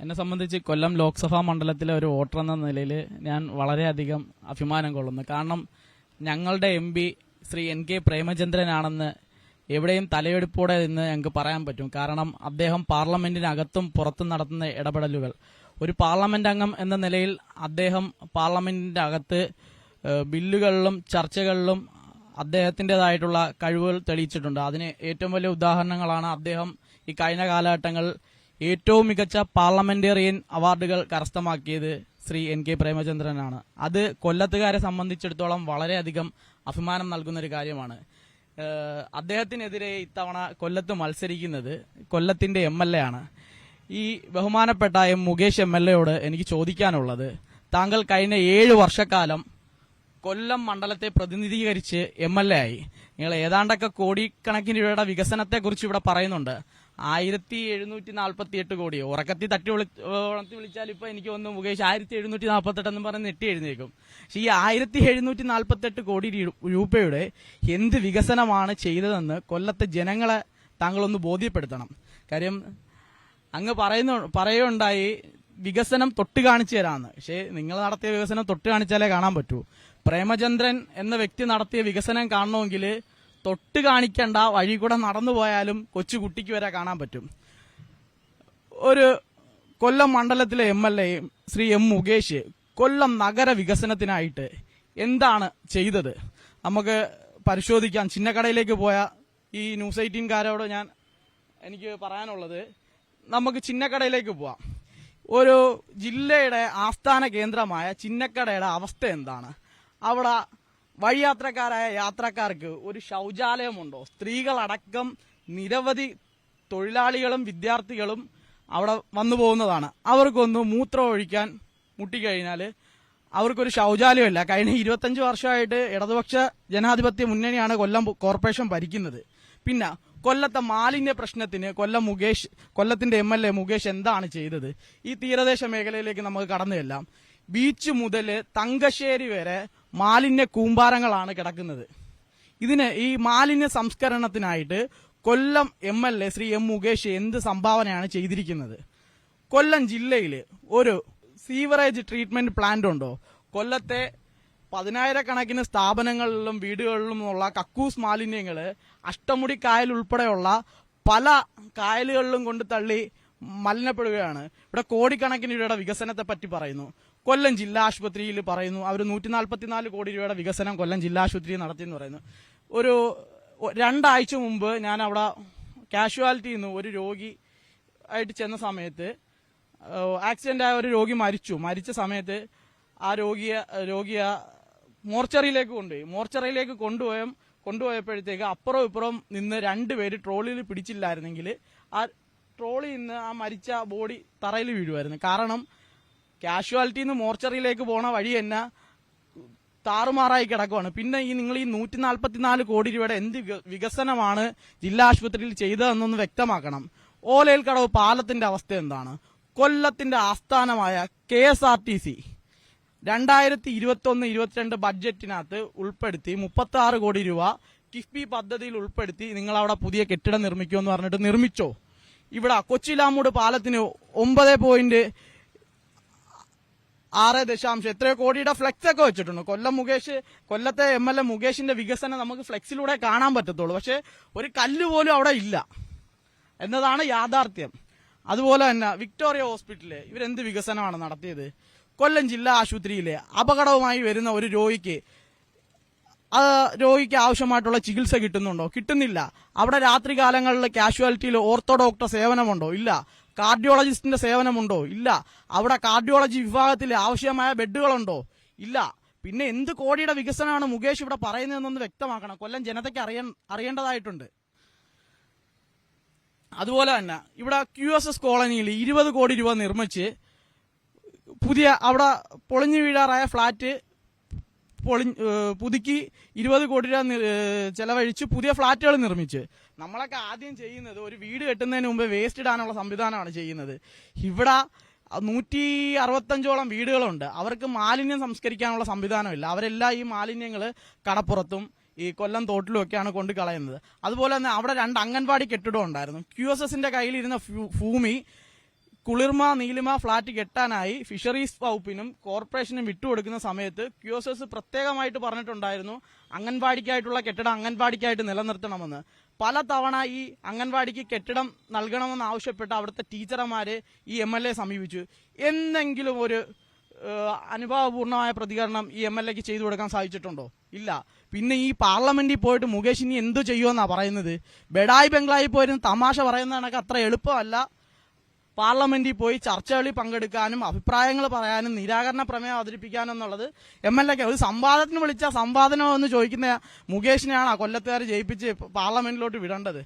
എന്നെ സംബന്ധിച്ച് കൊല്ലം ലോക്സഭാ മണ്ഡലത്തിലെ ഒരു വോട്ടർ എന്ന നിലയിൽ ഞാൻ വളരെയധികം അഭിമാനം കൊള്ളുന്നു. കാരണം ഞങ്ങളുടെ M P Shri N K പ്രേമചന്ദ്രനാണെന്ന് എവിടെയും തലയെടുപ്പോടെ നിന്ന് ഞങ്ങൾക്ക് പറയാൻ പറ്റും. കാരണം അദ്ദേഹം പാർലമെന്റിനകത്തും പുറത്തും നടത്തുന്ന ഇടപെടലുകൾ. ഒരു പാർലമെന്റ് അംഗം എന്ന നിലയിൽ അദ്ദേഹം പാർലമെന്റിന്റെ അകത്ത് ബില്ലുകളിലും ചർച്ചകളിലും അദ്ദേഹത്തിന്റെതായിട്ടുള്ള കഴിവുകൾ തെളിയിച്ചിട്ടുണ്ട്. അതിന് ഏറ്റവും വലിയ ഉദാഹരണങ്ങളാണ് അദ്ദേഹം ഈ കഴിഞ്ഞ കാലഘട്ടങ്ങളിൽ ഏറ്റവും മികച്ച പാർലമെന്റേറിയൻ അവാർഡുകൾ കരസ്ഥമാക്കിയത് ശ്രീ എൻ കെ പ്രേമചന്ദ്രനാണ്. അത് കൊല്ലത്തുകാരെ സംബന്ധിച്ചിടത്തോളം വളരെയധികം അഭിമാനം നൽകുന്ന ഒരു കാര്യമാണ് അദ്ദേഹത്തിനെതിരെ ഇത്തവണ കൊല്ലത്ത് മത്സരിക്കുന്നത് കൊല്ലത്തിന്റെ എം എൽ എ ആണ്. ഈ ബഹുമാനപ്പെട്ട എം മുകേഷ് എം എൽ എയോട് എനിക്ക് ചോദിക്കാനുള്ളത് താങ്കൾ കഴിഞ്ഞ ഏഴ് വർഷക്കാലം കൊല്ലം മണ്ഡലത്തെ പ്രതിനിധീകരിച്ച് എം എൽ എ ആയി. നിങ്ങൾ ഏതാണ്ടൊക്കെ കോടിക്കണക്കിന് രൂപയുടെ വികസനത്തെക്കുറിച്ച് ഇവിടെ പറയുന്നുണ്ട്. ആയിരത്തി എഴുന്നൂറ്റി നാൽപ്പത്തി എട്ട് കോടി. ഉറക്കത്തി തട്ടി ഉണർത്തി വിളിച്ചാൽ ഇപ്പൊ എനിക്ക് ഒന്നും മുകേഷ് ആയിരത്തി എഴുന്നൂറ്റി നാൽപ്പത്തെട്ട് എന്ന് പറഞ്ഞ് നെട്ടി എഴുന്നേക്കും പക്ഷെ ഈ ആയിരത്തി എഴുന്നൂറ്റി നാൽപ്പത്തെട്ട് കോടി രൂപയുടെ എന്ത് വികസനമാണ് ചെയ്തതെന്ന് കൊല്ലത്തെ ജനങ്ങളെ താങ്കളൊന്ന് ബോധ്യപ്പെടുത്തണം. കാര്യം അങ്ങ് പറയുന്ന പറയുണ്ടായി വികസനം തൊട്ട് കാണിച്ചു തരാമെന്ന് പക്ഷേ നിങ്ങൾ നടത്തിയ വികസനം തൊട്ട് കാണിച്ചാലേ കാണാൻ പറ്റൂ. പ്രേമചന്ദ്രൻ എന്ന വ്യക്തി നടത്തിയ വികസനം കാണണമെങ്കിൽ തൊട്ട് കാണിക്കേണ്ട വഴി കൂടെ നടന്നു പോയാലും കൊച്ചു കുട്ടിക്ക് വരെ കാണാൻ പറ്റും. ഒരു കൊല്ലം മണ്ഡലത്തിലെ M L A Shri M Mukesh Kollam നഗര വികസനത്തിനായിട്ട് എന്താണ് ചെയ്തത്? നമുക്ക് പരിശോധിക്കാം. ചിന്നക്കടയിലേക്ക് പോയ ഈ ന്യൂസ് എയ്റ്റീൻകാരോട് ഞാൻ എനിക്ക് പറയാനുള്ളത് നമുക്ക് ചിന്നക്കടയിലേക്ക് പോവാം. ഒരു ജില്ലയുടെ ആസ്ഥാന കേന്ദ്രമായ ചിന്നക്കടയുടെ അവസ്ഥ എന്താണ്? അവിടെ വഴിയാത്രക്കാരായ യാത്രക്കാർക്ക് ഒരു ശൗചാലയമുണ്ടോ? സ്ത്രീകളടക്കം നിരവധി തൊഴിലാളികളും വിദ്യാർത്ഥികളും അവിടെ വന്നു പോകുന്നതാണ്. അവർക്കൊന്ന് മൂത്രം ഒഴിക്കാൻ മുട്ടിക്കഴിഞ്ഞാൽ അവർക്കൊരു ശൗചാലയമില്ല. കഴിഞ്ഞ ഇരുപത്തഞ്ച് വർഷമായിട്ട് ഇടതുപക്ഷ ജനാധിപത്യ മുന്നണിയാണ് കൊല്ലം കോർപ്പറേഷൻ ഭരിക്കുന്നത്. പിന്നെ കൊല്ലത്തെ മാലിന്യ പ്രശ്നത്തിന് കൊല്ലം മുകേഷ് കൊല്ലത്തിന്റെ എം എൽ എ മുകേഷ് എന്താണ് ചെയ്തത്? ഈ തീരദേശ മേഖലയിലേക്ക് നമുക്ക് കടന്നു ചെല്ലാം ബീച്ച് മുതൽ തങ്കശ്ശേരി വരെ മാലിന്യ കൂമ്പാരങ്ങളാണ് കിടക്കുന്നത്. ഇതിന് ഈ മാലിന്യ സംസ്കരണത്തിനായിട്ട് Kollam M L A Shri M Mukesh എന്ത് സംഭാവനയാണ് ചെയ്തിരിക്കുന്നത്? കൊല്ലം ജില്ലയിൽ ഒരു സീവറേജ് ട്രീറ്റ്മെന്റ് പ്ലാന്റ് ഉണ്ടോ? കൊല്ലത്തെ പതിനായിരക്കണക്കിന് സ്ഥാപനങ്ങളിലും വീടുകളിലും ഉള്ള കക്കൂസ് മാലിന്യങ്ങൾ അഷ്ടമുടി കായൽ ഉൾപ്പെടെയുള്ള പല കായലുകളിലും കൊണ്ട് തള്ളി മലിനപ്പെടുകയാണ്. ഇവിടെ കോടിക്കണക്കിന് രൂപയുടെ വികസനത്തെ പറ്റി പറയുന്നു. കൊല്ലം ജില്ലാ ആശുപത്രിയിൽ പറയുന്നു. അവർ നൂറ്റി നാൽപ്പത്തിനാല് കോടി രൂപയുടെ വികസനം കൊല്ലം ജില്ലാ ആശുപത്രിയിൽ നടത്തിയെന്ന് പറയുന്നു. ഒരു രണ്ടാഴ്ച മുമ്പ് ഞാൻ അവിടെ കാഷ്വാലിറ്റിയിൽ നിന്ന് ഒരു രോഗി ആയിട്ട് ചെന്ന സമയത്ത് ആക്സിഡന്റ് ആയ ഒരു രോഗി മരിച്ചു. മരിച്ച സമയത്ത് ആ രോഗിയെ രോഗിയെ മോർച്ചറിയിലേക്ക് കൊണ്ടുപോയി. മോർച്ചറിയിലേക്ക് കൊണ്ടുപോയ കൊണ്ടുപോയപ്പോഴത്തേക്ക് അപ്പുറം ഇപ്പുറം നിന്ന് രണ്ടുപേര് ട്രോളിയിൽ പിടിച്ചില്ലായിരുന്നെങ്കിൽ ആ ട്രോളിൽ നിന്ന് ആ മരിച്ച ബോഡി തറയിൽ വീഴുമായിരുന്നു. കാരണം കാഷ്വാലിറ്റിയിൽ നിന്ന് മോർച്ചറിയിലേക്ക് പോണ വഴി തന്നെ താറുമാറായി കിടക്കുവാണ്. പിന്നെ ഈ നിങ്ങൾ ഈ നൂറ്റി നാൽപ്പത്തിനാല് കോടി രൂപയുടെ എന്ത് വികസനമാണ് ജില്ലാ ആശുപത്രിയിൽ ചെയ്തതെന്നൊന്ന് വ്യക്തമാക്കണം. ഓലയിൽ കടവ് പാലത്തിന്റെ അവസ്ഥ എന്താണ്? കൊല്ലത്തിന്റെ ആസ്ഥാനമായ K S R T C രണ്ടായിരത്തി ഇരുപത്തി ഒന്ന് ഇരുപത്തിരണ്ട് ബഡ്ജറ്റിനകത്ത് ഉൾപ്പെടുത്തി മുപ്പത്തി ആറ് കോടി രൂപ കിഫ്ബി പദ്ധതിയിൽ ഉൾപ്പെടുത്തി നിങ്ങൾ അവിടെ പുതിയ കെട്ടിടം നിർമ്മിക്കുമെന്ന് പറഞ്ഞിട്ട് നിർമ്മിച്ചോ? ഇവിടെ കൊച്ചിലാമൂട് പാലത്തിന് ഒമ്പത് പോയിന്റ് ആറ് ദശാംശം. എത്രയോ കോടിയുടെ ഫ്ലെക്സ് ഒക്കെ വെച്ചിട്ടുണ്ട്. കൊല്ലം മുകേഷ് കൊല്ലത്തെ എം എൽ എ മുകേഷിന്റെ വികസനം നമുക്ക് ഫ്ലെക്സിലൂടെ കാണാൻ പറ്റത്തുള്ളൂ. പക്ഷെ ഒരു കല്ല് പോലും അവിടെ ഇല്ല. എന്നതാണ് യാഥാർത്ഥ്യം. അതുപോലെ തന്നെ വിക്ടോറിയ ഹോസ്പിറ്റലിൽ ഇവരെന്ത് വികസനമാണ് നടത്തിയത്? കൊല്ലം ജില്ലാ ആശുപത്രിയിലെ അപകടവുമായി വരുന്ന ഒരു രോഗിക്ക് ആ രോഗിക്ക് ആവശ്യമായിട്ടുള്ള ചികിത്സ കിട്ടുന്നുണ്ടോ? കിട്ടുന്നില്ല. അവിടെ രാത്രി കാലങ്ങളിൽ കാഷ്വാലിറ്റിയിൽ ഓർത്തോ ഡോക്ടർ സേവനമുണ്ടോ? ഇല്ല. കാർഡിയോളജിസ്റ്റിന്റെ സേവനമുണ്ടോ? ഇല്ല. അവിടെ കാർഡിയോളജി വിഭാഗത്തിൽ ആവശ്യമായ ബെഡുകളുണ്ടോ? ഇല്ല. പിന്നെ എന്ത് കോടിയുടെ വികസനമാണ് മുകേഷ് ഇവിടെ പറയുന്നതെന്നൊന്ന് വ്യക്തമാക്കണം. കൊല്ലം ജനതയ്ക്ക് അറിയ അറിയേണ്ടതായിട്ടുണ്ട്. അതുപോലെ തന്നെ ഇവിടെ ക്യു എസ് എസ് കോളനിയിൽ ഇരുപത് കോടി രൂപ നിർമ്മിച്ച് പുതിയ അവിടെ പൊളിഞ്ഞു വീഴാറായ ഫ്ളാറ്റ് പൊളി പുതുക്കി ഇരുപത് കോടി രൂപ ചെലവഴിച്ച് പുതിയ ഫ്ളാറ്റുകൾ നിർമ്മിച്ച്. നമ്മളൊക്കെ ആദ്യം ചെയ്യുന്നത് ഒരു വീട് കെട്ടുന്നതിന് മുമ്പ് വേസ്റ്റ് ഇടാനുള്ള സംവിധാനമാണ് ചെയ്യുന്നത്. ഇവിടെ നൂറ്റി അറുപത്തഞ്ചോളം വീടുകളുണ്ട്. അവർക്ക് മാലിന്യം സംസ്കരിക്കാനുള്ള സംവിധാനമില്ല. അവരെല്ലാം ഈ മാലിന്യങ്ങൾ കടപ്പുറത്തും ഈ കൊല്ലം തോട്ടിലും ഒക്കെയാണ് കൊണ്ട് കളയുന്നത്. അതുപോലെ തന്നെ അവിടെ രണ്ട് അംഗൻവാടി കെട്ടിടം ഉണ്ടായിരുന്നു. ക്യു എസ് എസിന്റെ കയ്യിലിരുന്ന ഭൂമി കുളിർമ നീലിമ ഫ്ളാറ്റ് കെട്ടാനായി ഫിഷറീസ് വകുപ്പിനും കോർപ്പറേഷനും വിട്ടുകൊടുക്കുന്ന സമയത്ത് ക്യൂസസ് പ്രത്യേകമായിട്ട് പറഞ്ഞിട്ടുണ്ടായിരുന്നു അംഗൻവാടിക്കായിട്ടുള്ള കെട്ടിടം അംഗൻവാടിക്കായിട്ട് നിലനിർത്തണമെന്ന്. പല തവണ ഈ അംഗൻവാടിക്ക് കെട്ടിടം നൽകണമെന്ന് ആവശ്യപ്പെട്ട് അവിടുത്തെ ടീച്ചർമാരെ ഈ എം എൽ സമീപിച്ചു. എന്തെങ്കിലും ഒരു അനുഭവപൂർണമായ പ്രതികരണം ഈ എം എൽ ചെയ്തു കൊടുക്കാൻ സാധിച്ചിട്ടുണ്ടോ? ഇല്ല. പിന്നെ ഈ പാർലമെന്റിൽ പോയിട്ട് മുകേഷ് ഇനി എന്തു ചെയ്യുമെന്നാ പറയുന്നത്? ബെഡായി ബംഗ്ലായി പോയിരുന്ന് തമാശ പറയുന്ന കണക്ക് അത്ര എളുപ്പമല്ല. പാർലമെന്റിൽ പോയി ചർച്ചകളിൽ പങ്കെടുക്കാനും അഭിപ്രായങ്ങൾ പറയാനും നിരാകരണ പ്രമേയം അവതരിപ്പിക്കാനും എന്നുള്ളത് എം എൽ എക്ക്. ഒരു സംവാദത്തിന് വിളിച്ച സംവാദനോ എന്ന് ചോദിക്കുന്ന മുകേഷിനെയാണ് ആ കൊല്ലത്തുകാർ ജയിപ്പിച്ച് പാർലമെന്റിലോട്ട് വിടേണ്ടത്.